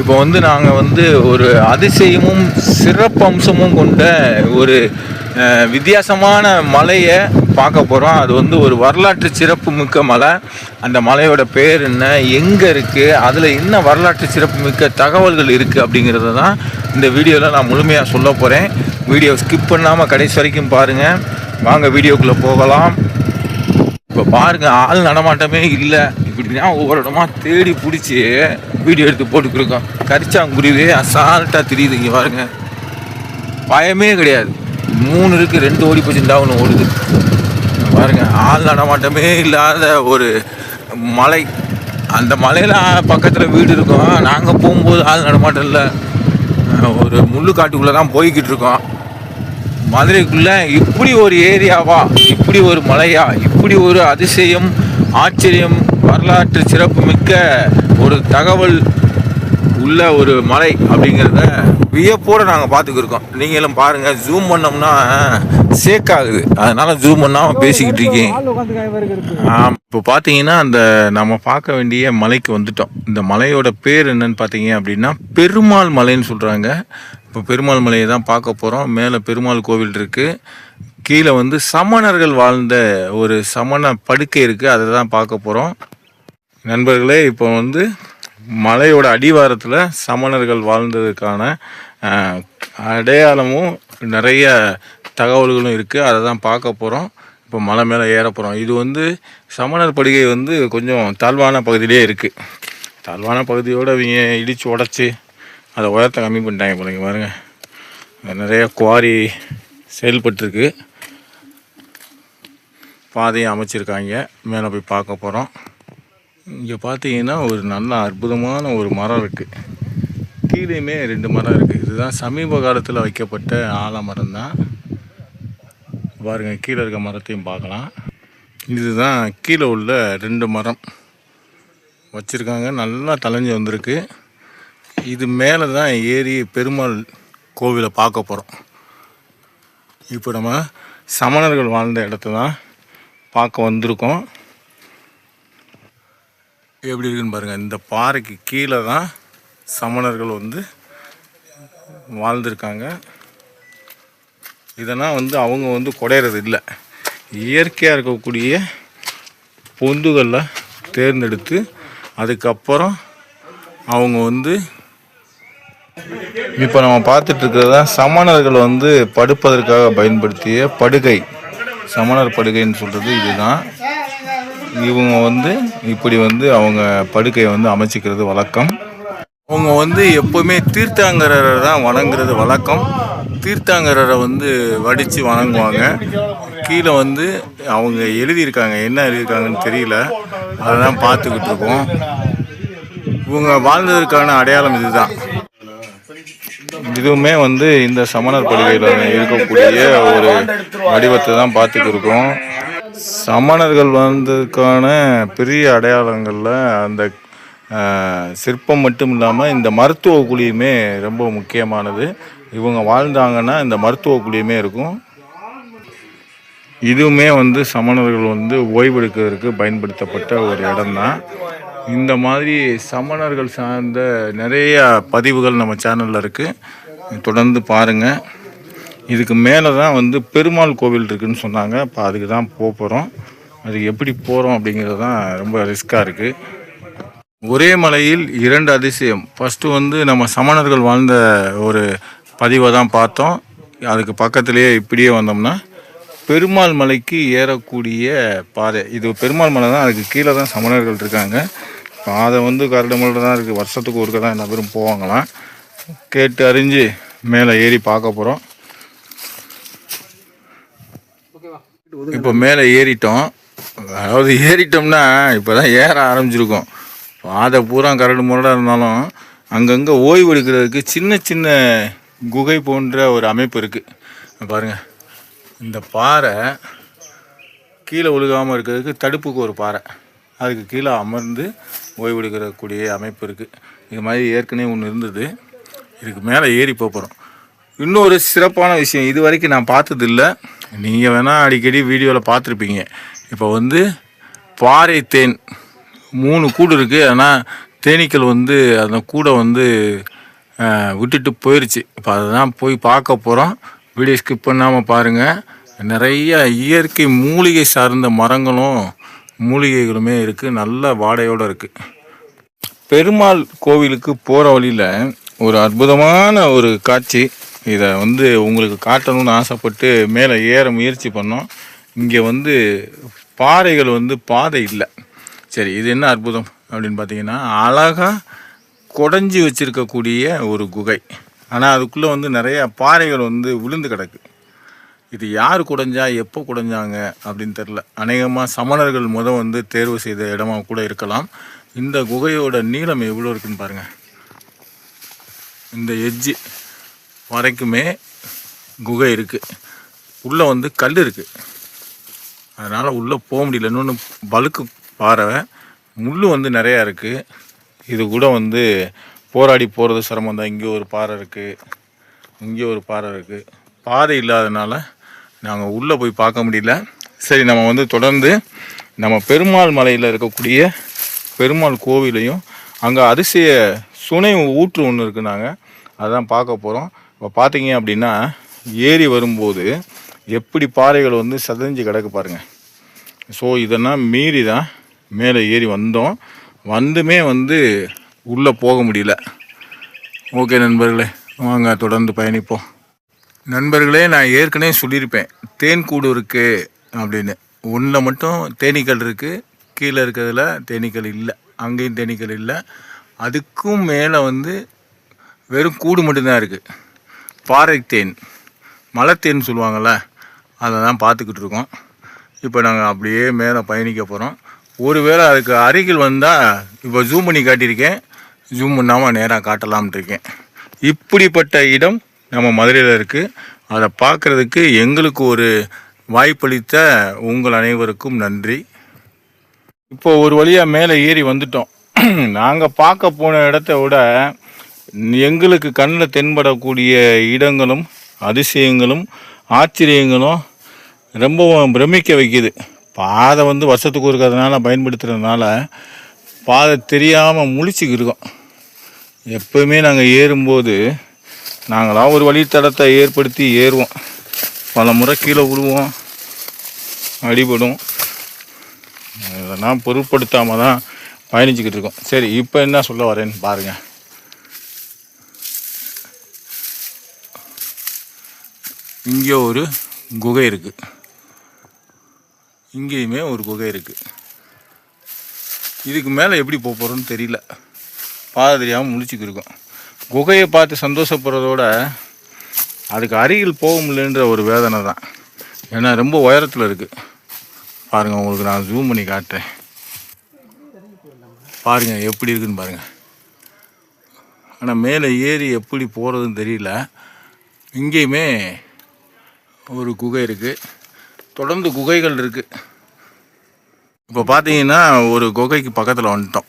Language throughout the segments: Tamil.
இப்போ வந்து நாங்கள் வந்து ஒரு அதிசயமும் சிறப்பம்சமும் கொண்ட ஒரு வித்தியாசமான மலையை பார்க்க போகிறோம் அது வந்து ஒரு வரலாற்று சிறப்பு மிக்க மலை. அந்த மலையோட பேர் என்ன? எங்கே இருக்குது அதில் என்ன வரலாற்று சிறப்பு மிக்க தகவல்கள் இருக்குது அப்படிங்கிறத தான் இந்த வீடியோவில் நான் முழுமையாக சொல்ல போகிறேன் வீடியோ ஸ்கிப் பண்ணாமல் கடைசி வரைக்கும் பாருங்கள் வாங்க வீடியோக்குள்ளே போகலாம். இப்போ பாருங்கள் ஆள் நடமாட்டமே இல்லை. இப்படின்னா ஒவ்வொரு இடமா தேடி பிடிச்சி வீடியோ எடுத்து போட்டுக்கிருக்கோம். கரிச்சாங்குருவே அசால்ட்டாக தெரியுது இங்கே பாருங்க. பயமே கிடையாது. மூணு இருக்குது ரெண்டு ஓடி போச்சுண்டா ஒன்று ஓடுது. பாருங்க ஆள் நடமாட்டமே இல்லாத ஒரு மலை. அந்த மலையில் பக்கத்தில் வீடு இருக்கும். நாங்கள் போகும்போது ஆள் நடமாட்டம் இல்லை. ஒரு முள்ளு காட்டுக்குள்ளே தான் போய்கிட்டு இருக்கோம். மதுரைக்குள்ளே இப்படி ஒரு ஏரியாவா? இப்படி ஒரு மலையா? இப்படி ஒரு அதிசயம் ஆச்சரியம் வரலாற்று சிறப்பு மிக்க ஒரு தகவல் உள்ள ஒரு மலை அப்படிங்கிறத வியப்போடு நாங்கள் பார்த்துக்கிருக்கோம். நீங்களும் பாருங்கள் ஜூம் பண்ணோம்னா சேக் ஆகுது. அதனால ஜூம் பண்ணாமல் பேசிக்கிட்டு இருக்கேன் இப்போ பார்த்தீங்கன்னா அந்த நம்ம பார்க்க வேண்டிய மலைக்கு வந்துட்டோம். இந்த மலையோட பேர் என்னன்னு பார்த்தீங்க அப்படின்னா பெருமாள் மலைன்னு சொல்கிறாங்க இப்போ பெருமாள் மலையை தான் பார்க்க போகிறோம் மேலே பெருமாள் கோவில் இருக்குது கீழே வந்து சமணர்கள் வாழ்ந்த ஒரு சமண படுக்கை இருக்குது அதை தான் பார்க்க போகிறோம் நண்பர்களே இப்போ வந்து மலையோட அடிவாரத்தில் சமணர்கள் வாழ்ந்ததுக்கான அடையாளமும் நிறைய தகவல்களும் இருக்குது அதை தான் பார்க்க போகிறோம் இப்போ மலை மேலே ஏற போகிறோம் இது வந்து சமணர் படுகை வந்து கொஞ்சம் தாழ்வான பகுதியிலே இருக்குது தாழ்வான பகுதியோடு அவங்க இடித்து உடச்சி அதை உயரத்தை கம்மி பண்ணிட்டாங்க பிள்ளைங்க பாருங்க. நிறைய குவாரி செயல்பட்டுருக்கு. பாதையும் அமைச்சிருக்காங்க. மேலே போய் பார்க்க போகிறோம் இங்கே பார்த்தீங்கன்னா ஒரு நல்ல அற்புதமான ஒரு மரம் இருக்குது கீழேயுமே ரெண்டு மரம் இருக்குது இதுதான் சமீப காலத்தில் வைக்கப்பட்ட ஆலமரம் தான் பாருங்கள் கீழே இருக்க மரத்தையும் பார்க்கலாம். இதுதான் கீழே உள்ள ரெண்டு மரம். வச்சுருக்காங்க. நல்லா தலைஞ்சு வந்திருக்கு. இது மேலே தான் ஏறி பெருமாள் கோவிலை பார்க்க போகிறோம் இப்போ நம்ம சமணர்கள் வாழ்ந்த இடத்த தான் பார்க்க வந்திருக்கோம். எப்படி இருக்குன்னு பாருங்கள் இந்த பாறைக்கு கீழே தான் சமணர்கள் வந்து வாழ்ந்திருக்காங்க. இதெல்லாம் வந்து அவங்க வந்து குடையிறது இல்லை. இயற்கையாக இருக்கக்கூடிய பொந்துகளில் தேர்ந்தெடுத்து அதுக்கப்புறம் அவங்க வந்து இப்போ நம்ம பார்த்துட்டு தான் சமணர்கள் வந்து படுப்பதற்காக பயன்படுத்திய படுகை. சமணர் படுகைன்னு சொல்கிறது இதுதான். இவங்க வந்து இப்படி வந்து அவங்க படுக்கையை வந்து அமைச்சிக்கிறது வழக்கம். அவங்க வந்து எப்போவுமே தீர்த்தாங்கரரை தான் வணங்குறது வழக்கம். தீர்த்தாங்கரரை வந்து வடித்து வணங்குவாங்க. கீழே வந்து அவங்க எழுதியிருக்காங்க. என்ன எழுதியிருக்காங்கன்னு தெரியல. அதெல்லாம் பார்த்துக்கிட்டு இருக்கோம். இவங்க வாழ்ந்ததற்கான அடையாளம் இதுதான். இதுவுமே வந்து இந்த சமணர் படுகையில் இருக்கக்கூடிய ஒரு வடிவத்தை தான் பார்த்துட்டு இருக்கோம். சமணர்கள் வந்ததுக்கான பெரிய அடையாளங்களில் அந்த சிற்பம் மட்டும் இல்லாமல் இந்த மருத்துவ குழியுமே ரொம்ப முக்கியமானது. இவங்க வாழ்ந்தாங்கன்னா இந்த மருத்துவ குழியுமே இருக்கும். இதுவுமே வந்து சமணர்கள் வந்து ஓய்வெடுக்கிறதுக்கு பயன்படுத்தப்பட்ட ஒரு இடம்தான். இந்த மாதிரி சமணர்கள் சார்ந்த நிறைய பதிவுகள் நம்ம சேனலில் இருக்குது தொடர்ந்து பாருங்கள் இதுக்கு மேலே தான் வந்து பெருமாள் கோவில் இருக்குதுன்னு சொன்னாங்க. இப்போ அதுக்கு தான் போக போகிறோம் அது எப்படி போகிறோம் அப்படிங்கிறது தான் ரொம்ப ரிஸ்க்காக இருக்குது ஒரே மலையில் இரண்டு அதிசயம். ஃபஸ்ட்டு வந்து நம்ம சமணர்கள் வாழ்ந்த ஒரு பதிவை தான் பார்த்தோம். அதுக்கு பக்கத்துலேயே இப்படியே வந்தோம்னா பெருமாள் மலைக்கு ஏறக்கூடிய பாதை. இது பெருமாள் மலை தான் அதுக்கு கீழே தான் சமணர்கள் இருக்காங்க. பாதை வந்து கரடுமுரடு தான் இருக்குது வருஷத்துக்கு ஒருக்க தான் எல்லா பேரும் போவாங்களாம். கேட்டு அறிஞ்சு மேலே ஏறி பார்க்க போகிறோம் இப்போ மேலே ஏறிட்டோம். அதாவது ஏறிட்டோம்னா இப்போ தான் ஏற ஆரம்பிச்சிருக்கோம். பாதை பூரா கரடு முரடாக இருந்தாலும் அங்கங்கே ஓய்வு எடுக்கிறதுக்கு சின்ன சின்ன குகை போன்ற ஒரு அமைப்பு இருக்குது பாருங்கள் இந்த பாறை கீழே விழுகாமல் இருக்கிறதுக்கு தடுப்புக்கு ஒரு பாறை. அதுக்கு கீழே அமர்ந்து ஓய்வு அமைப்பு இருக்குது இது மாதிரி ஏற்கனவே ஒன்று இருந்தது. இதுக்கு மேலே ஏறி போகிறோம் இன்னொரு சிறப்பான விஷயம் இது வரைக்கும் நான் பார்த்ததில்லை. நீங்கள் வேணால் அடிக்கடி வீடியோவில் பார்த்துருப்பீங்க. இப்போ வந்து பாறை தேன் மூணு கூடு இருக்குது ஆனால் தேனீக்கள் வந்து அந்த கூடை வந்து விட்டுட்டு போயிடுச்சு இப்போ அதை தான் போய் பார்க்க போகிறோம் வீடியோ ஸ்கிப் பண்ணாமல் பாருங்கள் நிறைய இயற்கை மூலிகை சார்ந்த மரங்களும் மூலிகைகளுமே இருக்குது நல்ல வாடையோடு இருக்குது பெருமாள் கோவிலுக்கு போகிற வழியில் ஒரு அற்புதமான ஒரு காட்சி. இதை வந்து உங்களுக்கு காட்டணும்னு ஆசைப்பட்டு மேலே ஏற முயற்சி பண்ணோம். இங்கே வந்து பாறைகள் வந்து பாதை இல்லை. சரி இது என்ன அற்புதம் அப்படின்னு பார்த்தீங்கன்னா அழகாக குடஞ்சி வச்சுருக்கக்கூடிய ஒரு குகை. ஆனால் அதுக்குள்ளே வந்து நிறைய பாறைகள் வந்து விழுந்து கிடக்கு. இது யார் குடைஞ்சா எப்போ குடைஞ்சாங்க அப்படின்னு தெரில அநேகமாக சமணர்கள் முத வந்து தேர்வு செய்த இடமா கூட இருக்கலாம். இந்த குகையோட நீளம் எவ்வளோ இருக்குன்னு பாருங்கள் இந்த எஜ்ஜி வரைக்குமே குகை இருக்குது உள்ளே வந்து கல் இருக்குது அதனால் உள்ளே போக முடியல. இன்னொன்று பலுக்கு பாறை முள் வந்து நிறையா இருக்குது இது கூட வந்து போராடி போகிறது சிரமம் தான். இங்கே ஒரு பாறை இருக்குது இங்கே ஒரு பாறை இருக்குது பாதை இல்லாதனால நாங்கள் உள்ளே போய் பார்க்க முடியல. சரி நம்ம வந்து தொடர்ந்து நம்ம பெருமாள் மலையில் இருக்கக்கூடிய பெருமாள் கோவிலையும் அங்கே அதிசய சுனை ஊற்று ஒன்று இருக்குனாங்க. நாங்கள் அதான் பார்க்க போகிறோம் இப்போ பார்த்தீங்க அப்படின்னா ஏறி வரும்போது எப்படி பாறைகள் வந்து சதஞ்சு கிடக்கு பாருங்கள் ஸோ இதெல்லாம் மீறி தான் மேலே ஏறி வந்தோம். வந்துமே வந்து உள்ளே போக முடியல. ஓகே நண்பர்களே வாங்க தொடர்ந்து பயணிப்போம். நண்பர்களே நான் ஏற்கனவே சொல்லியிருப்பேன் தேன் கூடு இருக்குது அப்படின்னு. ஒன்றில் மட்டும் தேனீக்கள் இருக்குது கீழே இருக்கிறதுல தேனீக்கள் இல்லை அங்கேயும் தேனீக்கள் இல்லை. அதுக்கும் மேலே வந்து வெறும் கூடு மட்டும்தான் இருக்குது பாறை தேன் மலைத்தேன் சொல்லுவாங்கள்ல அதை தான் பார்த்துக்கிட்டு இருக்கோம். இப்போ நாங்கள் அப்படியே மேலே பயணிக்க போகிறோம் ஒருவேளை அதுக்கு அருகில் வந்தால் இப்போ ஜூம் பண்ணி காட்டியிருக்கேன். ஜூம் பண்ணாமல் நேராக காட்டலாம்னு இருக்கேன். இப்படிப்பட்ட இடம் நம்ம மதுரையில் இருக்குது அதை பார்க்குறதுக்கு எங்களுக்கு ஒரு வாய்ப்பளித்த உங்கள் அனைவருக்கும் நன்றி. இப்போ ஒரு வழியாக மேலே ஏறி வந்துட்டோம். நாங்கள் பார்க்க போன இடத்த விட எங்களுக்கு கண்ணில் தென்படக்கூடிய இடங்களும் அதிசயங்களும் ஆச்சரியங்களும் ரொம்பவும் பிரமிக்க வைக்குது. பாதை வந்து வருஷத்துக்கு இருக்கிறதுனால பயன்படுத்துகிறதுனால பாதை தெரியாமல் முழிச்சுக்கு இருக்கோம். எப்போயுமே நாங்கள் ஏறும்போது நாங்களாக ஒரு வழித்தடத்தை ஏற்படுத்தி ஏறுவோம். பல முறை கீழே விழுவோம். அடிபடும். இதெல்லாம் பொருட்படுத்தாமல் தான் பயணிச்சுக்கிட்டு இருக்கோம். சரி இப்போ என்ன சொல்ல வரேன்னு பாருங்கள் இங்கே ஒரு குகை இருக்குது இங்கேயுமே ஒரு குகை இருக்குது இதுக்கு மேலே எப்படி போக போகிறோன்னு தெரியல. பாதை தெரியாமல் முழிச்சுக்கிருக்கோம் குகையை பார்த்து சந்தோஷப்படுறதோட அதுக்கு அருகில் போக முடியலன்ற ஒரு வேதனை தான். ஏன்னா ரொம்ப உயரத்தில் இருக்குது பாருங்கள் உங்களுக்கு நான் ஜூம் பண்ணி காட்டுறேன். பாருங்கள் எப்படி இருக்குன்னு பாருங்கள் ஆனால் மேலே ஏறி எப்படி போகிறதுன்னு தெரியல. இங்கேயுமே ஒரு குகை இருக்குது தொடர்ந்து குகைகள் இருக்குது இப்போ பார்த்தீங்கன்னா ஒரு குகைக்கு பக்கத்தில் வந்துட்டோம்.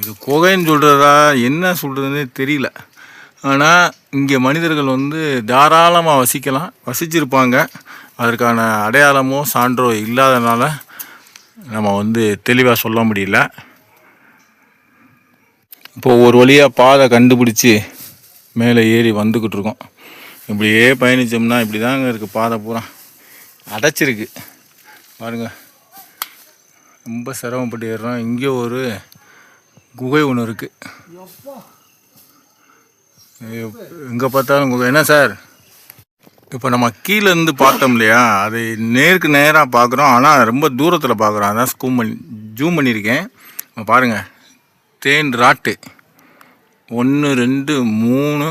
இது குகைன்னு சொல்கிறதா என்ன சொல்கிறதுனே தெரியல. ஆனால் இங்கே மனிதர்கள் வந்து தாராளமாக வசிக்கலாம். வசிச்சிருப்பாங்க. அதற்கான அடையாளமோ சான்றோ இல்லாதனால நம்ம வந்து தெளிவாக சொல்ல முடியல. இப்போது ஒரு வழியாக பாதை கண்டுபிடிச்சி மேலே ஏறி வந்துக்கிட்டு இருக்கோம். இப்படியே பயணித்தோம்னா இப்படி தாங்க இருக்குது பாதை பூரா. அடைச்சிருக்கு. பாருங்கள் ரொம்ப சிரமப்பட்டு ஏறுறோம். இங்கே ஒரு குகை ஒன்று இருக்குது எங்கே பார்த்தாலும் குகை. என்ன சார்? இப்போ நம்ம கீழேருந்து பார்த்தோம் இல்லையா? அதை நேருக்கு நேராக பார்க்குறோம். ஆனால் ரொம்ப தூரத்தில் பார்க்குறோம். அதான் ஸ்கூம் பண்ணி ஜூம் பண்ணியிருக்கேன். பாருங்கள் தேன் ராட்டு. ஒன்று ரெண்டு மூணு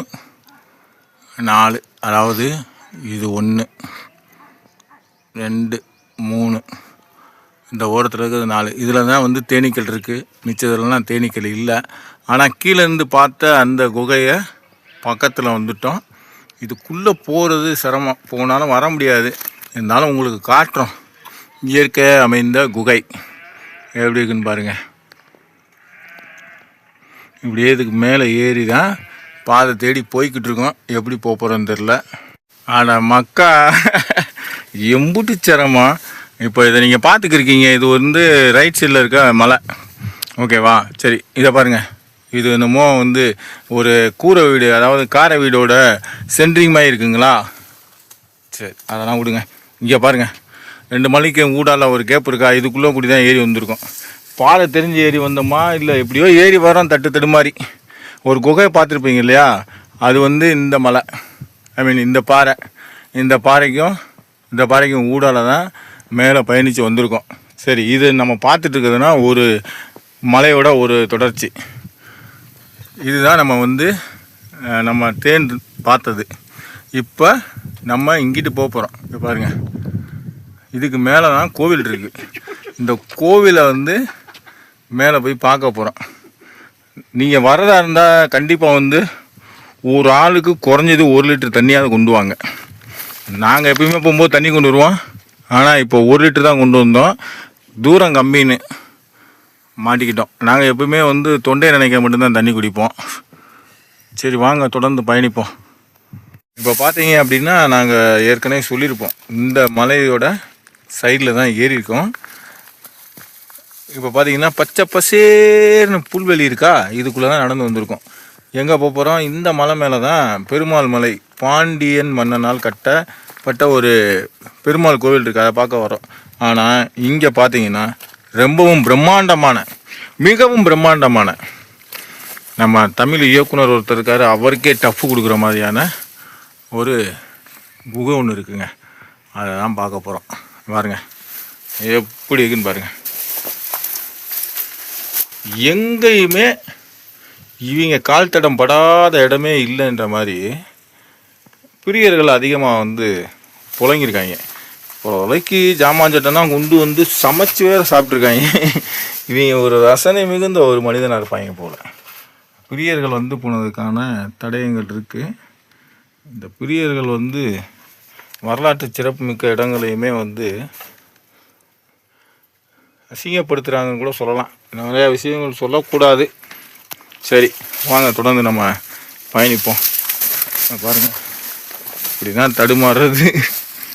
நாலு. அதாவது இது ஒன்று ரெண்டு மூணு. இந்த ஓரத்தில் இருக்கிறது நாலு. இதில் தான் வந்து தேனீக்கள் இருக்குது மிச்சதுலலாம் தேனீக்கள் இல்லை. ஆனால் கீழேருந்து பார்த்த அந்த குகையை பக்கத்தில் வந்துட்டோம். இதுக்குள்ளே போகிறது சிரமம். போனாலும் வர முடியாது. இருந்தாலும் உங்களுக்கு காட்டுறோம் இயற்கை அமைந்த குகை. எப்படி இருக்குன்னு பாருங்கள் இப்படியே இதுக்கு மேலே ஏறி தான் பாதை தேடி போய்கிட்டு இருக்கோம். எப்படி போக போகிறோன்னு தெரில ஆனால் மக்கா எம்புட்டு சிரமம். இப்போ இதை நீங்கள் பார்த்துக்கிருக்கீங்க. இது வந்து ரைட் சைடில் இருக்க மலை. ஓகேவா சரி இதை பாருங்க. இது என்னமோ வந்து ஒரு கூரை வீடு அதாவது காரை வீடோட சென்ட்ரிங் மாதிரி இருக்குங்களா? சரி அதெல்லாம் விடுங்க. இங்கே பாருங்கள் ரெண்டு மணிக்கு ஊடால ஒரு கேப் இருக்கா? இதுக்குள்ளே கூடி தான் ஏறி வந்திருக்கோம். பாறை தெரிஞ்சு ஏறி வந்தோமா? இல்லை எப்படியோ ஏறி வரோம் தட்டு தடு மாதிரி. ஒரு குகையை பார்த்துருப்பீங்க இல்லையா? அது வந்து இந்த மலை. ஐ மீன் இந்த பாறை. இந்த பாறைக்கும் இந்த பாறைக்கும் ஊடால தான் மேலே பயணித்து வந்திருக்கோம். சரி இது நம்ம பார்த்துட்ருக்குதுன்னா ஒரு மலையோட ஒரு தொடர்ச்சி. இதுதான் நம்ம வந்து நம்ம தேன் பார்த்தது. இப்போ நம்ம இங்கிட்டு போக போகிறோம் இப்போ பாருங்க. இதுக்கு மேலே தான் கோவில் இருக்குது இந்த கோவிலை வந்து மேலே போய் பார்க்க போகிறோம் நீங்கள் வரதா இருந்தால் கண்டிப்பாக வந்து ஒரு ஆளுக்கு குறைஞ்சது ஒரு லிட்டர் தண்ணியாவது கொண்டு வாங்க. நாங்கள் எப்பயுமே போகும்போது தண்ணி கொண்டு வருவோம். ஆனால் இப்போ ஒரு லிட்டர் தான் கொண்டு வந்தோம். தூரம் கம்மின்னு மாட்டிக்கிட்டோம். நாங்கள் எப்பவுமே வந்து தொண்டை நினைக்க மட்டும்தான் தண்ணி குடிப்போம். சரி வாங்க தொடர்ந்து பயணிப்போம். இப்போ பார்த்தீங்க அப்படின்னா நாங்கள் ஏற்கனவே சொல்லியிருப்போம். இந்த மலையோட சைடில் தான் ஏறியிருக்கோம். இப்போ பார்த்தீங்கன்னா பச்சை பசேர்னு புல்வெளி இருக்கா? இதுக்குள்ளே தான் நடந்து வந்திருக்கோம். எங்கே போக போகிறோம் இந்த மலை மேலே தான் பெருமாள் மலை பாண்டியன் மன்னனால் கட்டப்பட்ட ஒரு பெருமாள் கோவில் இருக்குது அதை பார்க்க வரோம் ஆனால் இங்கே பார்த்தீங்கன்னா ரொம்பவும் பிரம்மாண்டமான மிகவும் பிரம்மாண்டமான நம்ம தமிழ் இயக்குனர் ஒருத்தர் இருக்கார். அவருக்கே டஃப் கொடுக்குற மாதிரியான ஒரு குகை ஒன்று இருக்குங்க. அதை தான் பார்க்க போகிறோம் பாருங்கள் எப்படி இருக்குன்னு பாருங்கள் எங்கேயுமே இவங்க கால் தடம் படாத இடமே இல்லைன்ற மாதிரி பிரியர்கள் அதிகமாக வந்து புழங்கியிருக்காங்க புலைக்கு ஜாமான் சட்டம்லாம் கொண்டு வந்து சமைச்சு வேறு சாப்பிட்ருக்காங்க இவங்க ஒரு ரசனை மிகுந்த ஒரு மனிதனாக இருப்பாங்க போல். பிரியர்கள் வந்து போனதுக்கான தடயங்கள் இருக்குது இந்த பிரியர்கள் வந்து வரலாற்று சிறப்புமிக்க இடங்களையுமே வந்து அசிங்கப்படுத்துகிறாங்கன்னு கூட சொல்லலாம். நிறையா விஷயங்கள் சொல்லக்கூடாது. சரி வாங்க தொடர்ந்து நம்ம பயணிப்போம். பாருங்கள் இப்படி தான் தடுமாறுறது.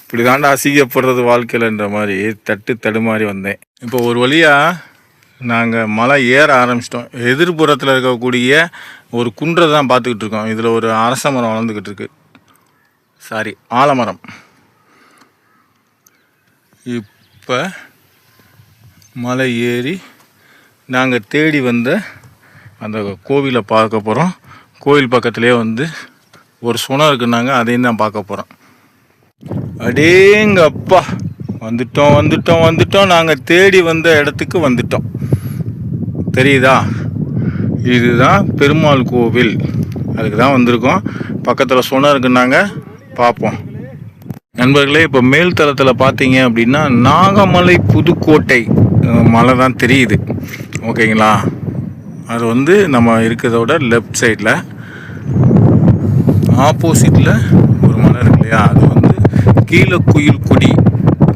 இப்படி தாண்டா அசிங்கப்படுறது வாழ்க்கையிலன்ற மாதிரி தட்டு தடுமாறி வந்தேன். இப்போ ஒரு வழியாக நாங்கள் மலை ஏற ஆரம்பிச்சிட்டோம். எதிர்புறத்தில் இருக்கக்கூடிய ஒரு குன்றை தான் பார்த்துக்கிட்டு இருக்கோம். இதில் ஒரு அரச மரம் வளர்ந்துக்கிட்டு இருக்கு. சாரி ஆலமரம். இப்போ மலை ஏறி நாங்கள் தேடி வந்த அந்த கோவிலை பார்க்க போகிறோம் கோவில் பக்கத்துலேயே வந்து ஒரு சுணம் இருக்குன்னாங்க அதையும் தான் பார்க்க போகிறோம் அடேங்கப்பா! வந்துட்டோம் வந்துட்டோம் வந்துட்டோம். நாங்கள் தேடி வந்த இடத்துக்கு வந்துட்டோம். தெரியுதா? இதுதான் பெருமாள் கோவில். அதுக்கு தான் வந்திருக்கோம். பக்கத்தில் சுணம் இருக்குன்னாங்க பார்ப்போம். நண்பர்களே இப்போ மேல் தளத்தில் பார்த்தீங்க அப்படின்னா நாகமலை புதுக்கோட்டை. மலை தான் தெரியுது. ஓகேங்களா? அது வந்து நம்ம இருக்கிறதோட லெஃப்ட் சைடில் ஆப்போசிட்டில் ஒரு மலை இருக்கு இல்லையா? அது வந்து கீழே குயில் குடி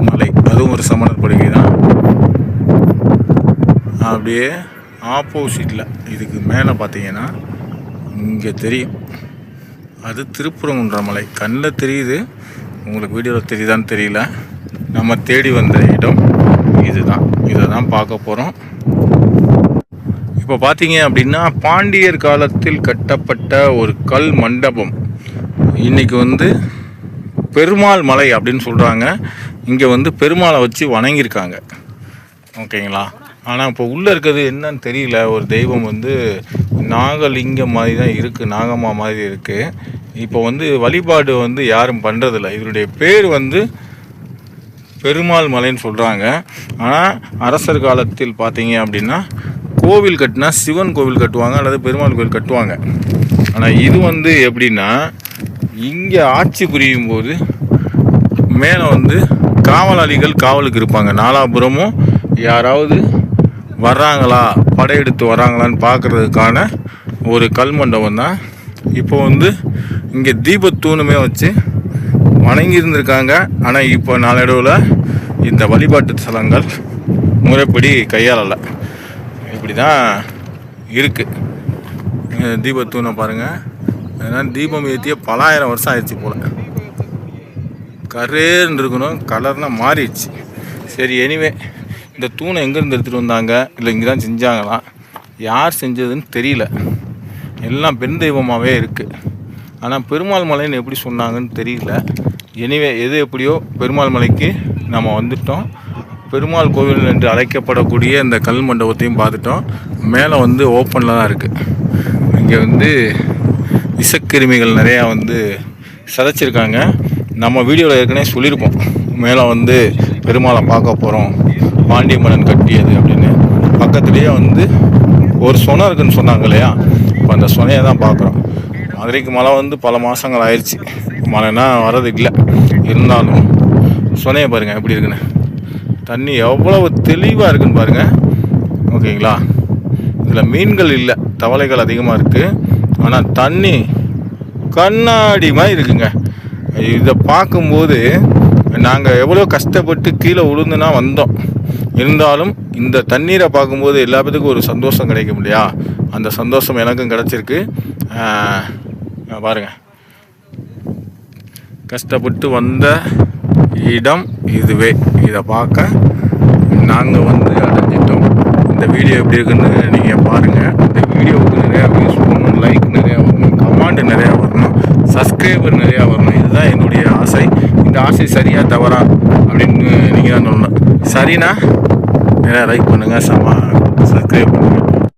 மலை. அதுவும் ஒரு சமணர் படுகை தான். அப்படியே ஆப்போசிட்டில் இதுக்கு மேலே பார்த்தீங்கன்னா இங்கே தெரியும். அது திருப்புறங்குன்ற மலை. கண்ணில் தெரியுது. உங்களுக்கு வீடியோவில் தெரியுதான்னு தெரியல. நம்ம தேடி வந்த இடம். இதுதான். இதை தான் பார்க்க போகிறோம் இப்போ பார்த்தீங்க அப்படின்னா பாண்டியர் காலத்தில் கட்டப்பட்ட ஒரு கல் மண்டபம். இன்னைக்கு வந்து பெருமாள் மலை அப்படின்னு சொல்கிறாங்க இங்கே வந்து பெருமாளை வச்சு வணங்கியிருக்காங்க. ஓகேங்களா? ஆனால் இப்போ உள்ளே இருக்கிறது என்னன்னு தெரியல. ஒரு தெய்வம் வந்து நாகலிங்கம் மாதிரி தான் இருக்குது நாகம்மா மாதிரி இருக்குது இப்போ வந்து வழிபாடு வந்து யாரும் பண்ணுறதில்ல இதனுடைய பேர் வந்து பெருமாள் மலைன்னு சொல்கிறாங்க ஆனால் அரசர் காலத்தில் பார்த்தீங்க அப்படின்னா கோவில் கட்டினா சிவன் கோவில் கட்டுவாங்க அல்லது பெருமாள் கோவில் கட்டுவாங்க. ஆனால் இது வந்து எப்படின்னா இங்கே ஆட்சி புரியும் போது மேலே வந்து காவலாளிகள் காவலுக்கு இருப்பாங்க. நாலாபுரமும் யாராவது வர்றாங்களா படையெடுத்து வராங்களான்னு பார்க்குறதுக்கான ஒரு கல் மண்டபம் தான் இப்போ வந்து இங்கே தீபத்தூணுமே வச்சு வணங்கி இருந்திருக்காங்க ஆனால் இப்போ நாளடைவில் இந்த வழிபாட்டு ஸ்தலங்கள் முறைப்படி கையாளலை. இப்படி தான் இருக்குது தீபத்தூணை பாருங்கள் ஏன்னா தீபம் ஏற்றிய பலாயிரம் வருஷம் ஆயிடுச்சு போல். கரேன்னு இருக்கணும் கலர்லாம் மாறிடுச்சு. சரி எனிவே இந்த தூணை எங்கேருந்து எடுத்துகிட்டு வந்தாங்க? இல்லை இங்கே தான் செஞ்சாங்களாம் யார் செஞ்சதுன்னு தெரியல. எல்லாம் பெண் தெய்வமாகவே இருக்குது ஆனால் பெருமாள் மலைன்னு எப்படி சொன்னாங்கன்னு தெரியல. எனிவே எது எப்படியோ பெருமாள் மலைக்கு நம்ம வந்துட்டோம். பெருமாள் கோவில் என்று அழைக்கப்படக்கூடிய இந்த கல் மண்டபத்தையும் பார்த்துட்டோம். மேலே வந்து ஓப்பனில் தான் இருக்குது இங்கே வந்து விஷக்கிருமிகள் நிறையா வந்து சதைச்சிருக்காங்க. நம்ம வீடியோவில் ஏற்கனவே சொல்லியிருப்போம். மேலே வந்து பெருமாளை பார்க்க போகிறோம் பாண்டிய மன்னன் கட்டியது அப்படின்னு. பக்கத்துலேயே வந்து ஒரு சொனை இருக்குதுன்னு சொன்னாங்க இல்லையா? இப்போ அந்த சொனையை தான் பார்க்குறோம். மதுரைக்கு மழை வந்து பல மாதங்கள் ஆயிடுச்சு மழைனா வர்றது இல்லை. இருந்தாலும் சொனையை பாருங்கள் எப்படி இருக்குன்னு. தண்ணி எவ்வளவு தெளிவாக இருக்குன்னு பாருங்கள் ஓகேங்களா? இதில் மீன்கள் இல்லை தவளைகள் அதிகமாக இருக்குது ஆனால் தண்ணி கண்ணாடி மாதிரி இருக்குங்க. இதை பார்க்கும்போது நாங்கள் எவ்வளோ கஷ்டப்பட்டு கீழே உளுந்துனா வந்தோம். இருந்தாலும் இந்த தண்ணீரை பார்க்கும்போது எல்லாத்துக்கும் ஒரு சந்தோஷம் கிடைக்கும் இல்லையா? அந்த சந்தோஷம் எனக்கும் கிடச்சிருக்கு. பாருங்கள் கஷ்டப்பட்டு வந்த இடம் இதுவே. இதை பார்க்க நாங்கள் வந்து அடைஞ்சிட்டோம். இந்த வீடியோ எப்படி இருக்குன்னு நீங்கள் பாருங்கள் இந்த வீடியோவுக்கு நிறையா வியூஸ் வரணும் லைக் நிறையா வரணும் கமெண்ட் நிறையா வரணும் சப்ஸ்கிரைபர் நிறையா வரணும். இதுதான் என்னுடைய ஆசை. இந்த ஆசை சரியா தவறா அப்படின்னு நீங்கள் தான் சொல்லணும். சரினா நிறையா லைக் பண்ணுங்கள் சமா சப்ஸ்கிரைப் பண்ணுங்கள்